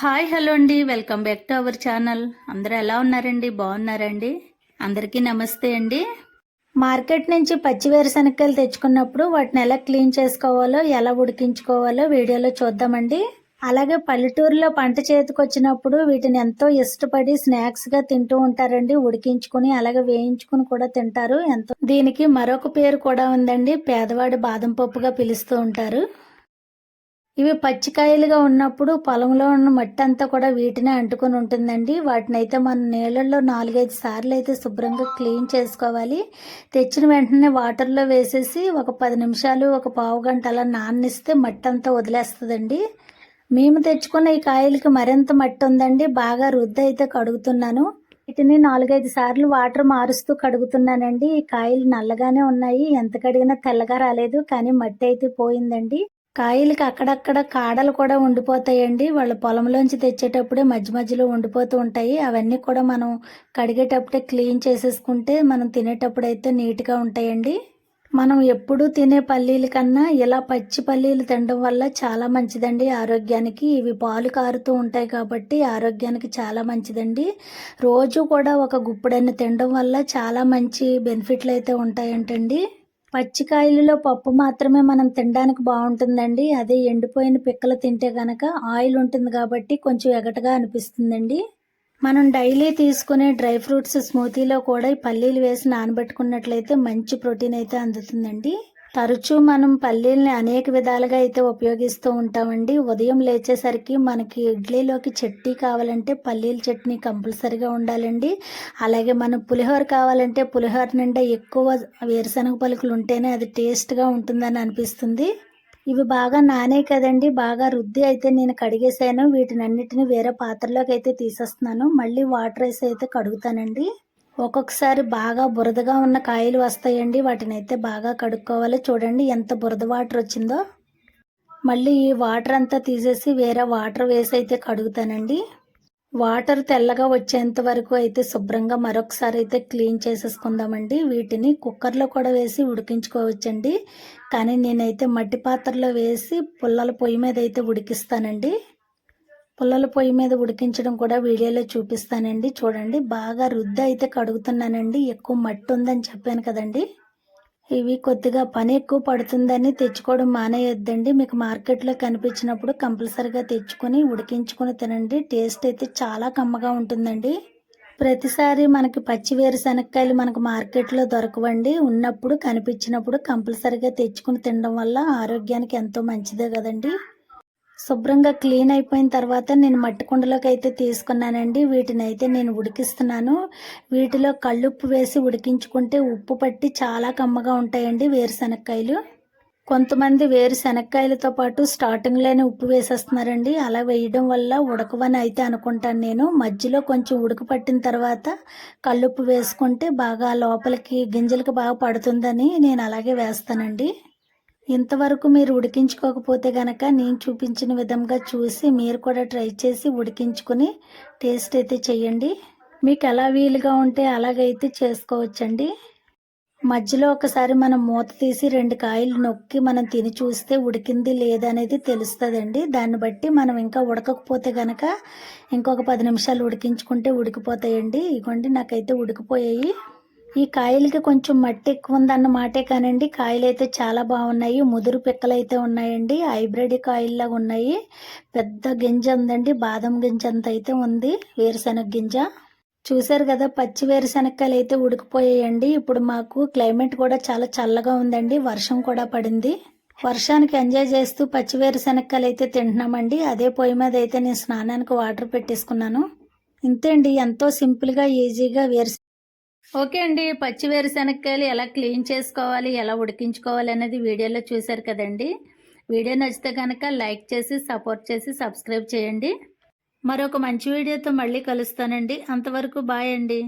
Hi hello అండి. Welcome back to our channel. అందరూ ఎలా ఉన్నారండి? బాగున్నారండి? అందరికీ నమస్తే అండి. మార్కెట్ నుంచి పచ్చి వేరుశనక్కాయలు తెచ్చుకున్నప్పుడు వాటిని ఎలా క్లీన్ చేసుకోవాలో ఎలా ఉడికించుకోవాలో వీడియోలో చూద్దామండి. అలాగే పల్లెటూరులో పంట చేతికి వచ్చినప్పుడు వీటిని ఎంతో ఇష్టపడి స్నాక్స్గా తింటూ ఉంటారండి. ఉడికించుకుని అలాగే వేయించుకుని కూడా తింటారు. ఎంతో దీనికి మరొక పేరు కూడా ఉందండి. పేదవాడి బాదం పప్పుగా పిలుస్తూ ఉంటారు. ఇవి పచ్చికాయలుగా ఉన్నప్పుడు పొలంలో ఉన్న మట్టి అంతా కూడా వీటినే అంటుకొని ఉంటుందండి. వాటిని అయితే మనం నీళ్ళల్లో నాలుగైదు సార్లు అయితే శుభ్రంగా క్లీన్ చేసుకోవాలి. తెచ్చిన వెంటనే వాటర్లో వేసేసి ఒక పది నిమిషాలు ఒక పావు గంట అలా నాన్నిస్తే మట్టి అంతా వదిలేస్తుందండి. మేము తెచ్చుకున్న ఈ కాయలకి మరింత మట్టి ఉందండి. బాగా రుద్ది అయితే కడుగుతున్నాను. వీటిని నాలుగైదు సార్లు వాటర్ మారుస్తూ కడుగుతున్నానండి. ఈ కాయలు నల్లగానే ఉన్నాయి. ఎంత కడిగినా తెల్లగా రాలేదు కానీ మట్టి అయితే పోయిందండి. కాయలకి అక్కడక్కడ కాడలు కూడా ఉండిపోతాయండి. వాళ్ళ పొలంలోంచి తెచ్చేటప్పుడే మధ్య మధ్యలో ఉండిపోతూ ఉంటాయి. అవన్నీ కూడా మనం కడిగేటప్పుడే క్లీన్ చేసేసుకుంటే మనం తినేటప్పుడు అయితే నీట్గా ఉంటాయండి. మనం ఎప్పుడూ తినే పల్లీల కన్నా ఇలా పచ్చి పల్లీలు తినడం వల్ల చాలా మంచిదండి ఆరోగ్యానికి. ఇవి పాలు కారుతూ ఉంటాయి కాబట్టి ఆరోగ్యానికి చాలా మంచిదండి. రోజు కూడా ఒక గుప్పుడన్ని తినడం వల్ల చాలా మంచి బెనిఫిట్లు అయితే ఉంటాయంటండి. పచ్చికాయలలో పప్పు మాత్రమే మనం తినడానికి బాగుంటుందండి. అదే ఎండిపోయిన పిక్కలు తింటే కనుక ఆయిల్ ఉంటుంది కాబట్టి కొంచెం ఎగటగా అనిపిస్తుందండి. మనం డైలీ తీసుకునే డ్రై ఫ్రూట్స్ స్మూతీలో కూడా ఈ పల్లీలు వేసి నానబెట్టుకున్నట్లయితే మంచి ప్రోటీన్ అయితే అందుతుందండి. తరచూ మనం పల్లీల్ని అనేక విధాలుగా అయితే ఉపయోగిస్తూ ఉంటామండి. ఉదయం లేచేసరికి మనకి ఇడ్లీలోకి చట్నీ కావాలంటే పల్లీల చట్నీ కంపల్సరిగా ఉండాలండి. అలాగే మనం పులిహోర కావాలంటే పులిహోర నిండా ఎక్కువ వేరుశనగ పలుకులు ఉంటేనే అది టేస్ట్గా ఉంటుందని అనిపిస్తుంది. ఇవి బాగా నానే కదండి. బాగా రుద్ది అయితే నేను కడిగేసాను వీటినన్నిటిని వేరే పాత్రలోకి అయితే తీసేస్తున్నాను. మళ్ళీ వాటర్ వేసి అయితే కడుగుతానండి. ఒక్కొక్కసారి బాగా బురదగా ఉన్న కాయలు వస్తాయండి. వాటిని అయితే బాగా కడుక్కోవాలి. చూడండి ఎంత బురద వాటర్ వచ్చిందో. మళ్ళీ ఈ వాటర్ అంతా తీసేసి వేరే వాటర్ వేసి అయితే కడుగుతానండి. వాటర్ తెల్లగా వచ్చేంత వరకు అయితే శుభ్రంగా మరొకసారి అయితే క్లీన్ చేసేసుకుందామండి. వీటిని కుక్కర్లో కూడా వేసి ఉడికించుకోవచ్చండి. కానీ నేనైతే మట్టి పాత్రలో వేసి పుల్లల పొయ్యి మీద అయితే ఉడికిస్తానండి. పుల్లల పొయ్యి మీద ఉడికించడం కూడా వీడియోలో చూపిస్తానండి. చూడండి బాగా రుద్ది అయితే కడుగుతున్నానండి. ఎక్కువ మట్టి ఉందని చెప్పాను కదండి. ఇవి కొద్దిగా పని ఎక్కువ పడుతుందని తెచ్చుకోవడం మానేయొద్దండి. మీకు మార్కెట్లో కనిపించినప్పుడు కంపల్సరిగా తెచ్చుకొని ఉడికించుకొని తినండి. టేస్ట్ అయితే చాలా కమ్మగా ఉంటుందండి. ప్రతిసారి మనకి పచ్చి వేరుశనక్కాయలు మనకు మార్కెట్లో దొరకవండి. ఉన్నప్పుడు కనిపించినప్పుడు కంపల్సరిగా తెచ్చుకుని తినడం వల్ల ఆరోగ్యానికి ఎంతో మంచిదే కదండి. శుభ్రంగా క్లీన్ అయిపోయిన తర్వాత నేను మట్టి కుండలోకి అయితే తీసుకున్నానండి. వీటిని అయితే నేను ఉడికిస్తున్నాను. వీటిలో కళ్ళుప్పు వేసి ఉడికించుకుంటే ఉప్పు పట్టి చాలా కమ్మగా ఉంటాయండి వేరుశనక్కాయలు. కొంతమంది వేరు శనక్కాయలతో పాటు స్టార్టింగ్లోనే ఉప్పు వేసేస్తున్నారండి. అలా వేయడం వల్ల ఉడకవని అయితే అనుకుంటాను నేను. మధ్యలో కొంచెం ఉడక పట్టిన తర్వాత కళ్ళుప్పు వేసుకుంటే బాగా లోపలికి గింజలకి బాగా పడుతుందని నేను అలాగే వేస్తానండి. ఇంతవరకు మీరు ఉడికించుకోకపోతే కనుక నేను చూపించిన విధంగా చూసి మీరు కూడా ట్రై చేసి ఉడికించుకుని టేస్ట్ అయితే చేయండి. మీకు ఎలా వీలుగా ఉంటే అలాగైతే చేసుకోవచ్చండి. మధ్యలో ఒకసారి మనం మూత తీసి రెండు కాయలు నొక్కి మనం తిని చూస్తే ఉడికింది లేదనేది తెలుస్తుందండి. దాన్ని బట్టి మనం ఇంకా ఉడకకపోతే కనుక ఇంకొక పది నిమిషాలు ఉడికించుకుంటే ఉడికిపోతాయండి. ఇగోండి నాకైతే ఉడికిపోయాయి. ఈ కాయలకి కొంచెం మట్టి ఎక్కువ ఉందన్న మాటే కానండి. కాయలు అయితే చాలా బాగున్నాయి. ముదురు పిక్కలు అయితే ఉన్నాయండి. హైబ్రిడ్ కాయల్లాగా ఉన్నాయి. పెద్ద గింజ ఉందండి. బాదం గింజ అంత అయితే ఉంది. వేరుశనగ గింజ. చూశారు కదా పచ్చి వేరుశనక్కాయలు అయితే ఉడికిపోయాయండి. ఇప్పుడు మాకు క్లైమేట్ కూడా చాలా చల్లగా ఉందండి. వర్షం కూడా పడింది. వర్షానికి ఎంజాయ్ చేస్తూ పచ్చి వేరుశనక్కాయలు అయితే తింటున్నామండి. అదే పొయ్యి మీద అయితే నేను స్నానానికి వాటర్ పెట్టేసుకున్నాను. ఇంతే అండి. ఎంతో సింపుల్గా ఈజీగా వేరుశ ఓకే అండి. పచ్చి వేరుశనక్కాయలు ఎలా క్లీన్ చేసుకోవాలి ఎలా ఉడికించుకోవాలి అనేది వీడియోలో చూశారు కదండి. వీడియో నచ్చితే కనుక లైక్ చేసి సపోర్ట్ చేసి సబ్స్క్రైబ్ చేయండి. మరొక మంచి వీడియోతో మళ్ళీ కలుస్తానండి. అంతవరకు బాయ్ అండి.